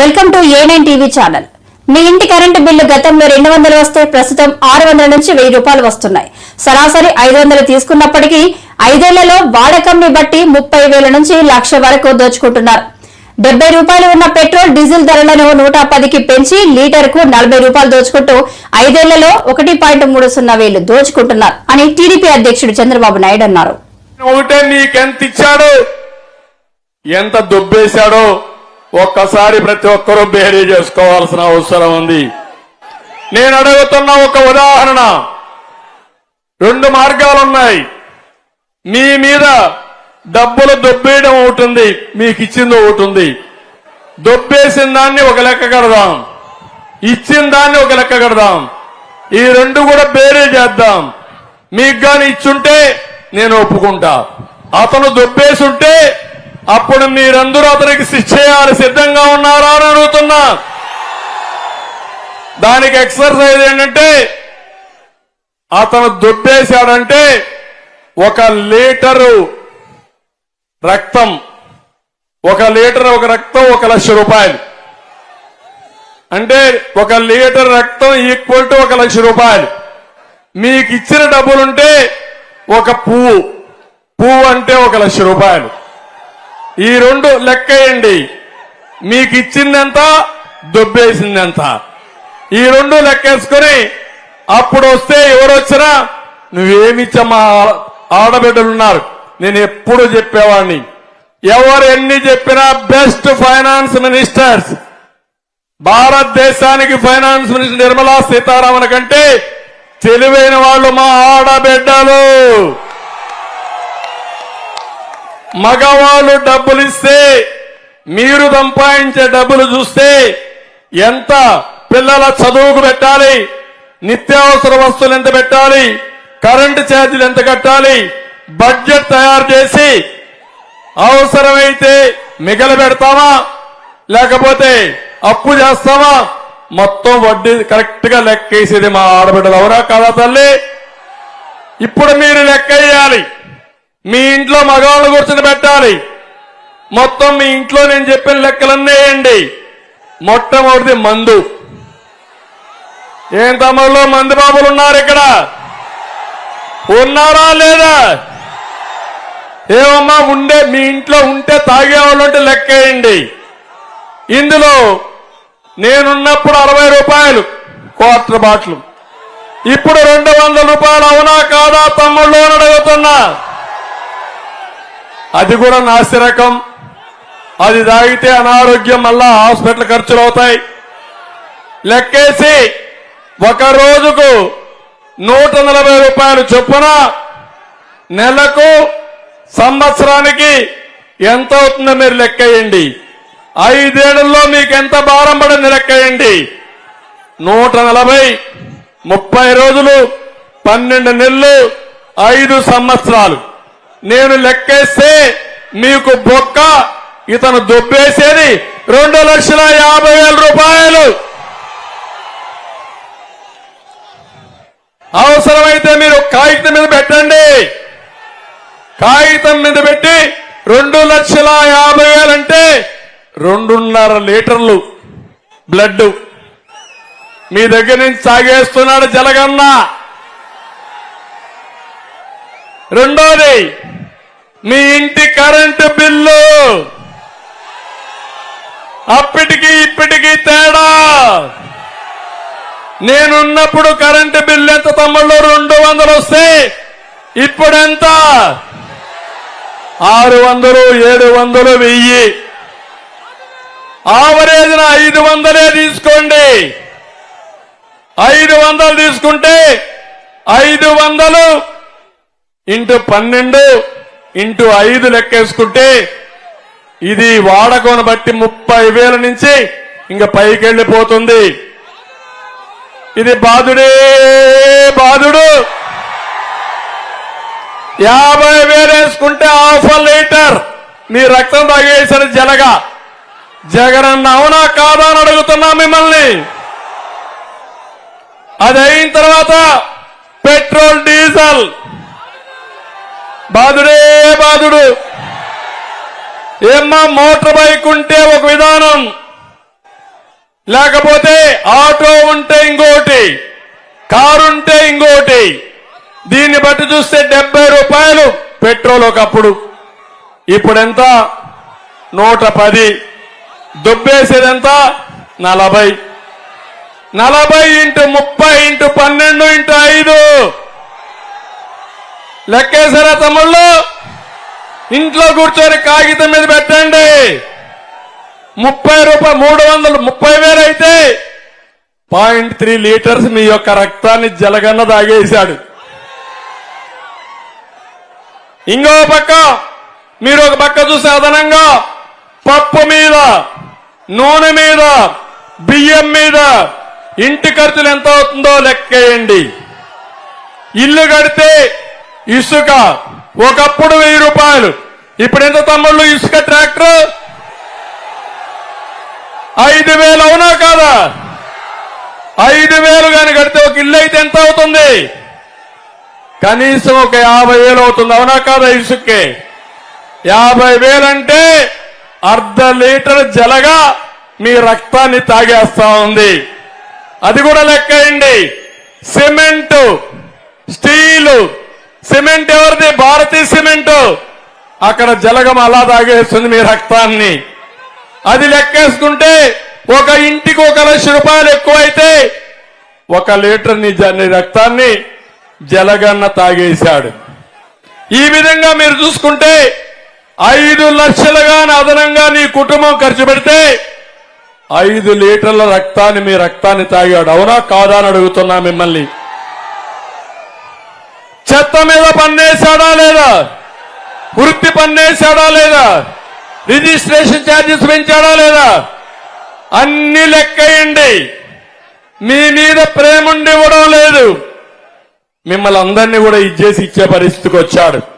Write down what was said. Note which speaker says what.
Speaker 1: Welcome to a nine TV channel. మీ ఇంటి current bill గతంలో రెండు వందలు వస్తే ప్రస్తుతం ఆరు వందల నుంచి వెయ్యి రూపాయలు వస్తున్నాయి. సరాసరి ఐదు వందలు తీసుకున్నప్పటికీ ఐదేళ్ళలో వాడకంని బట్టి ముప్పై వేల నుంచి లక్ష వరకు దోచుకుంటున్నారు. డెబ్బై రూపాయలు ఉన్న పెట్రోల్ డీజిల్ ధరలను నూట పదికి పెంచి లీటర్కు నలభై రూపాయలు దోచుకుంటూ ఐదేళ్ళలో ఒకటి పాయింట్ మూడు సున్నా వేలు దోచుకుంటున్నారు అని టీడీపీ అధ్యక్షుడు చంద్రబాబు నాయుడు అన్నారు.
Speaker 2: ఎంత దుబ్బేశాడో? ఒక్కసారి ప్రతి ఒక్కరూ బేరీ చేసుకోవాల్సిన అవసరం ఉంది. నేను అడుగుతున్న ఒక ఉదాహరణ. రెండు మార్గాలు ఉన్నాయి మీ మీద డబ్బులు దొబ్బేయడం ఒకటి మీకు ఇచ్చింది ఒకటి దొబ్బేసిన దాన్ని ఒక లెక్క కడదాం. ఇచ్చిన దాన్ని ఒక లెక్క కడదాం. ఈ రెండు కూడా బేరీ చేద్దాం. మీకు కానీ ఇచ్చుంటే నేను ఒప్పుకుంటా. అతను దొబ్బేసుంటే అప్పుడు మీరందరూ అతనికి శిక్షేయాలి సిద్ధంగా ఉన్నారా అని అడుగుతున్నా. దానికి ఎక్సర్సైజ్ ఏంటంటే అతను దొబ్బేశాడంటే ఒక లీటరు రక్తం. ఒక లీటర్ ఒక రక్తం ఒక లక్ష రూపాయలు. అంటే ఒక లీటర్ రక్తం ఈక్వల్ టు ఒక లక్ష రూపాయలు. మీకు ఇచ్చిన డబ్బులుంటే ఒక పువ్వు. పువ్వు అంటే ఒక లక్ష రూపాయలు. ఈ రెండు లెక్కేయండి. మీకు ఇచ్చిందెంత దొబ్బేసిందెంత. ఈ రెండు లెక్కేసుకొని అప్పుడు వస్తే ఎవరు వచ్చినా ఆడబిడ్డలు ఆడబిడ్డలున్నారు. నేను ఎప్పుడు చెప్పేవాడిని ఎవరు ఎన్ని చెప్పినా బెస్ట్ ఫైనాన్స్ మినిస్టర్స్. భారతదేశానికి ఫైనాన్స్ మినిస్టర్ నిర్మలా సీతారామన్ కంటే తెలివైన వాళ్ళు మా ఆడబిడ్డలు. మగవాళ్ళు డబ్బులు ఇస్తే మీరు సంపాదించే డబ్బులు చూస్తే ఎంత పిల్లల చదువుకు పెట్టాలి నిత్యావసర వస్తువులు ఎంత పెట్టాలి కరెంటు ఛార్జీలు ఎంత కట్టాలి బడ్జెట్ తయారు చేసి అవసరమైతే మిగల పెడతామా లేకపోతే అప్పు చేస్తామా మొత్తం వడ్డీ కరెక్ట్గా లెక్కేసేది మా ఆడబిడ్డలు. అవునా కదా తల్లి? ఇప్పుడు మీరు లెక్క వేయాలి మీ ఇంట్లో మగవాళ్ళు కూర్చొని పెట్టాలి. మొత్తం మీ ఇంట్లో నేను చెప్పిన లెక్కలన్నీ వేయండి. మొట్టమొదటిది మందు. ఏం తమలో మంది బాబులు ఉన్నారు ఇక్కడ? ఉన్నారా లేదా? ఏమమ్మా ఉండే మీ ఇంట్లో ఉంటే తాగేవాళ్ళు ఉంటే లెక్కేయండి ఇందులో నేనున్నప్పుడు అరవై రూపాయలు క్వార్టర్ బాటిల్. ఇప్పుడు రెండు వందల రూపాయలు అవునా కాదా తమ్ముళ్ళు అని అడుగుతున్నా. అది కూడా నాస్తి రకం అది తాగితే అనారోగ్యం మళ్ళా హాస్పిటల్ ఖర్చులు అవుతాయి లెక్కేసి ఒక రోజుకు నూట నలభై రూపాయలు చొప్పున నెలకు సంవత్సరానికి ఎంత అవుతుందో మీరు లెక్కేయండి. ఐదేళ్ళలో మీకు ఎంత భారం పడింది లెక్కేయండి. నూట నలభై ముప్పై రోజులు పన్నెండు నెలలు ఐదు సంవత్సరాలు. నేను లెక్కేస్తే మీకు బొక్క ఇతను దొబ్బేసేది రెండు లక్షల యాభై వేల రూపాయలు. అవసరమైతే మీరు కాగితం మీద పెట్టండి. కాగితం మీద పెట్టి రెండు లక్షల యాభై వేలంటే రెండున్నర లీటర్లు బ్లడ్ మీ దగ్గర నుంచి సాగేస్తున్నాడు జలగన్న. రెండోది మీ ఇంటి కరెంటు బిల్లు. అప్పటికి ఇప్పటికి తేడా. నేనున్నప్పుడు కరెంటు బిల్లు ఎంత తమ్ముళ్ళు? రెండు వందలు వస్తే ఇప్పుడెంత? ఆరు వందలు ఏడు వందలు వెయ్యి. ఆవరేజ్న ఐదు వందలే తీసుకోండి. ఐదు వందలు తీసుకుంటే ఐదు వందలు ఇంటూ పన్నెండు. ఇంటూ ఐదు లెక్కేసుకుంటే ఇది వాడకను బట్టి ముప్పై వేల నుంచి ఇంకా పైకి వెళ్ళిపోతుంది ఇది బాధుడే బాధుడు యాభై వేలు వేసుకుంటే హాఫ్ లీటర్. మీ రక్తం తాగేసిన జలగా జగనన్న అవునా కాదా అని అడుగుతున్నా మిమ్మల్ని. అది అయిన తర్వాత పెట్రోల్ డీజిల్. బాధుడే బాధుడు ఏమ్మా మోటార్ బైక్ ఉంటే ఒక విధానం. లేకపోతే ఆటో ఉంటే ఇంకోటి. కారు ఉంటే ఇంకోటి. దీన్ని బట్టి చూస్తే డెబ్బై రూపాయలు పెట్రోల్ ఒకప్పుడు. ఇప్పుడెంత? నూట పది. దుబ్బేసేదంతా? నలభై. నలభై ఇంటూ ముప్పై ఇంటూ పన్నెండు ఇంటూ ఐదు లెక్కేసారా తమ్ముళ్ళు? ఇంట్లో కూర్చొని కాగితం మీద పెట్టండి. ముప్పై రూపాయలు మూడు వందలు ముప్పై వేలు అయితే పాయింట్ త్రీ లీటర్స్ మీ యొక్క రక్తాన్ని జలగన్న తాగేశాడు. ఇంకో పక్క మీరు ఒక పక్క చూసే అదనంగా పప్పు మీద నూనె మీద బియ్యం మీద ఇంటి ఖర్చులు ఎంత అవుతుందో లెక్కేయండి. ఇల్లు కడితే ఇసుక. ఒకప్పుడు వెయ్యి రూపాయలు. ఇప్పుడు ఎంత తమ్ముళ్ళు? ఇసుక ట్రాక్టర్. ఐదు వేలు అవునా కాదా? ఐదు వేలు కానీ కడితే ఒక ఇల్లు అయితే ఎంత అవుతుంది? కనీసం ఒక యాభై వేలు అవుతుంది. అవునా కాదా ఇసుక్కి యాభై వేలంటే అర్ధ లీటర్ జలగా మీ రక్తాన్ని తాగేస్తా ఉంది. అది కూడా లెక్కేయండి సిమెంటు స్టీలు సిమెంట్ ఎవరిది? భారతీయ సిమెంట్. అక్కడ జలగం అలా తాగేస్తుంది మీ రక్తాన్ని. అది లెక్కేసుకుంటే ఒక ఇంటికి ఒక లక్ష రూపాయలు ఎక్కువైతే ఒక లీటర్ నీ రక్తాన్ని జలగన్న తాగేశాడు. ఈ విధంగా మీరు చూసుకుంటే ఐదు లక్షలుగా అదనంగా నీ కుటుంబం ఖర్చు పెడితే ఐదు లీటర్ల రక్తాన్ని మీ రక్తాన్ని తాగాడు. అవునా? కాదా అని అడుగుతున్నా మిమ్మల్ని. చెత్త మీద పన్నేశాడా లేదా? వృత్తి పన్నేశాడా లేదా? రిజిస్ట్రేషన్ ఛార్జెస్ పెంచాడా లేదా? అన్ని లెక్కేయండి మీ మీద ప్రేమ ఉండి లేదు. మిమ్మల్ని అందరినీ కూడా ఇచ్చేసి ఇచ్చే పరిస్థితికి వచ్చాడు.